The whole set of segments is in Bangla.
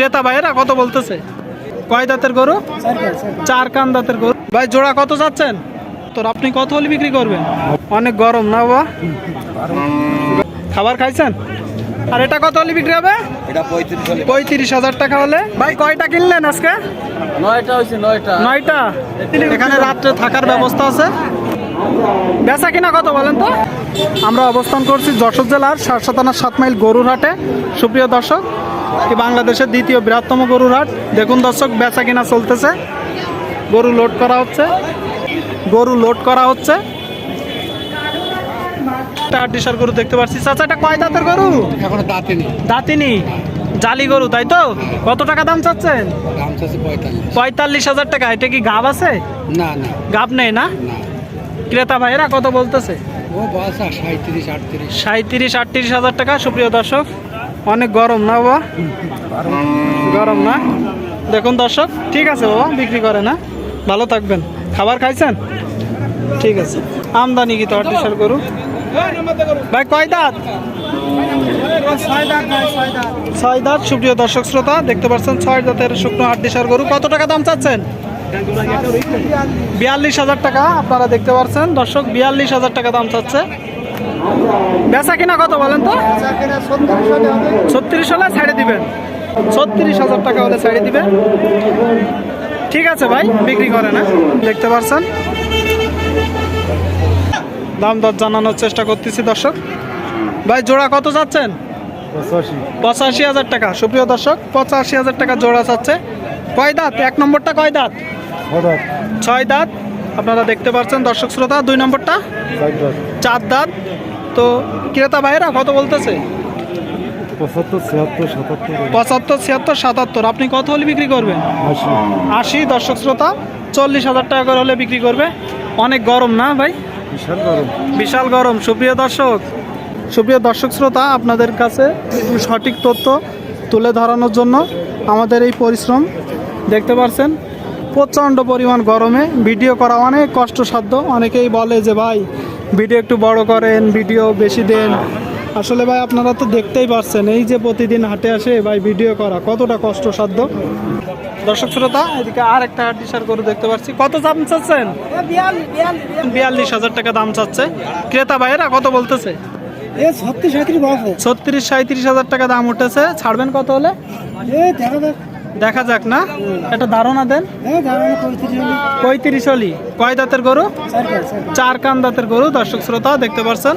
ক্রেতা ভাইয়েরা কত বলতেছে? কয় দাঁতের গরু? চার কান দাঁতের গরু। ভাই জোড়া কত চাচ্ছেন? তোর আপনি কত হলে বিক্রি করবেন? অনেক গরম না বাবা? খাবার খাইছেন? আর এটা কত হলে বিক্রি হবে? পঁয়ত্রিশ হাজার টাকা হলে। ভাই কয়টা কিনলেন আজকে? নয়টা হয়েছে নয়টা। নয়টা? এখানে রাত্রে থাকার ব্যবস্থা আছে? বেচা কিনা কত বলেন তো? আমরা অবস্থান করছি যশোর জেলার সাতশো থানার সাত মাইল গরুর হাটে সুপ্রিয় দর্শক এই বাংলাদেশের দ্বিতীয় বৃহত্তম গরুর হাট? দেখুন দর্শক বেচা কিনা চলতেছে। গরু লোড করা হচ্ছে। গরু লোড করা হচ্ছে। আটিসার গরু দেখতে পাচ্ছি। চাচা এটা কয় দাঁতের গরু? এখনও দাঁতে দাঁতিনি। জালি গরু তাই তো? কত টাকা দাম চাচ্ছেন? পঁয়তাল্লিশ। হাজার টাকা। এটা কি গাব আছে? না না। গাব নেই না? ক্রেতা ভাইয়েরা কত বলতেছে? সাঁত্রিশ আটত্রিশ হাজার টাকা। সুপ্রিয় দর্শক অনেক গরম না বাবা? গরম না? দেখুন দর্শক, ঠিক আছে বাবা, বিক্রি করে না। ভালো থাকবেন। খাবার খাইছেন? ঠিক আছে। আমদানি কি তো আটত্রিশের গরু? ভাই, কয় দাঁত? ছয় দাঁত, সুপ্রিয় দর্শক শ্রোতা, দেখতে পাচ্ছেন ছয় দাঁতের শুকনো আটত্রিশের গরু। কত টাকা দাম চাচ্ছেন? বিয়াল্লিশ হাজার টাকা, আপনারা দেখতে পাচ্ছেন। দর্শক, বিয়াল্লিশ হাজার টাকা দাম চাচ্ছে। বেচা কিনা কত বলেন তো? ছত্রিশ হলে ছাড়ে দিবেন। ছত্রিশ হাজার টাকা হলে ছাড়ে দিবেন। ঠিক আছে ভাই বিক্রি করে না দেখতে পারছেন? দাম দর জানানোর চেষ্টা করতেছি দর্শক। ভাই জোড়া কত যাচ্ছেন? পঁচাশি। হাজার টাকা। সুপ্রিয় দর্শক পঁচাশি হাজার টাকা জোড়া চাচ্ছে কয় দাঁত? এক নম্বরটা কয় দাঁত? ছয় দাঁত। আপনারা দেখতে পাচ্ছেন দর্শক শ্রোতা দুই নম্বরটা? চার দাঁত। তো ক্রেতা ভাইয়েরা কত বলতেছে? পঁচাত্তর ছিয়াত্তর সাতাত্তর। আপনি কত হলে বিক্রি করবেন? আশি। আশি দর্শক শ্রোতা চল্লিশ হাজার টাকা করে হলে বিক্রি করবে। অনেক গরম না ভাই? বিশাল গরম। বিশাল গরম। সুপ্রিয় দর্শক সুপ্রিয় দর্শক শ্রোতা আপনাদের কাছে সঠিক তথ্য তুলে ধরানোর জন্য আমাদের এই পরিশ্রম দেখতে পাচ্ছেন প্রচণ্ড পরিমাণ গরমে ভিডিও করা অনেক কষ্টসাধ্য। অনেকেই বলে যে ভাই ভিডিও একটু বড় করেন ভিডিও বেশি দেন। আসলে ভাই আপনারা তো দেখতেই পাচ্ছেন এই যে প্রতিদিন হাটে আসে ভাই ভিডিও করা কতটা কষ্টসাধ্য। দর্শক শ্রোতা এদিকে আর একটা টিশার গরু দেখতে পাচ্ছি। কত দাম চাচ্ছেন? বিয়াল্লিশ হাজার টাকা দাম চাচ্ছে। ক্রেতা ভাইয়েরা কত বলতেছে? এ ছত্রিশ সাঁত্রিশ হাজার টাকা দাম উঠেছে। ছাড়বেন কত হলে? দেখা যাক না? একটা ধারণা দেন। পঁয়ত্রিশ হলি কয় দাঁতের গরু? চার কান দাঁতের গরু দর্শক শ্রোতা দেখতে তো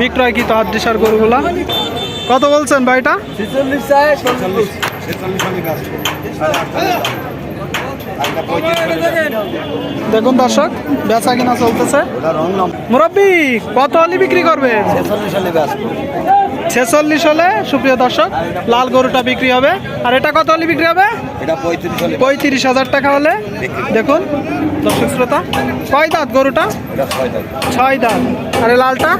বিক্রয় কি তো আদ্রিসার গরুগুলা। কত বলছেন ভাইটা? দেখুন দর্শক বেচা কিনা চলতেছে। মুরব্বী কত হলি বিক্রি করবে ছেচল্লিশ হলে সুপ্রিয় দর্শক লাল গরুটা বিক্রি হবে। আর এটা কত হলে বিক্রি হবে? পঁয়ত্রিশ হাজার টাকা হলে। দেখুন দর্শক শ্রোতা কয় দাঁত গরুটা? ছয় দাঁত। আর লালটা?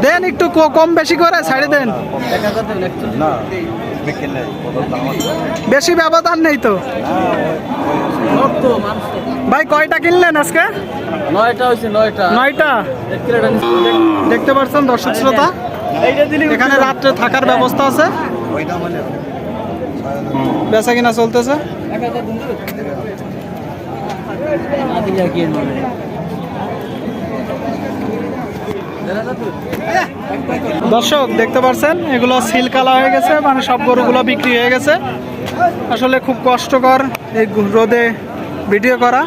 দেন একটু ক- কম বেশি করে ছাড়ে দেন। বেশি ব্যবধান নেই তো? ভাই কয়টা কিনলেন আজকে? নয়টা হয়েছে নয়টা। নয়টা? দেখতে পাচ্ছেন দর্শক শ্রোতা? এখানে রাত্রে থাকার ব্যবস্থা আছে? বেচা কিনা চলতেছে? দর্শক দেখতে পাচ্ছেন? এগুলো সিল কালা হয়ে গেছে মানে সব গরুগুলো বিক্রি হয়ে গেছে। আসলে খুব কষ্টকর এই রোদে ভিডিও করা।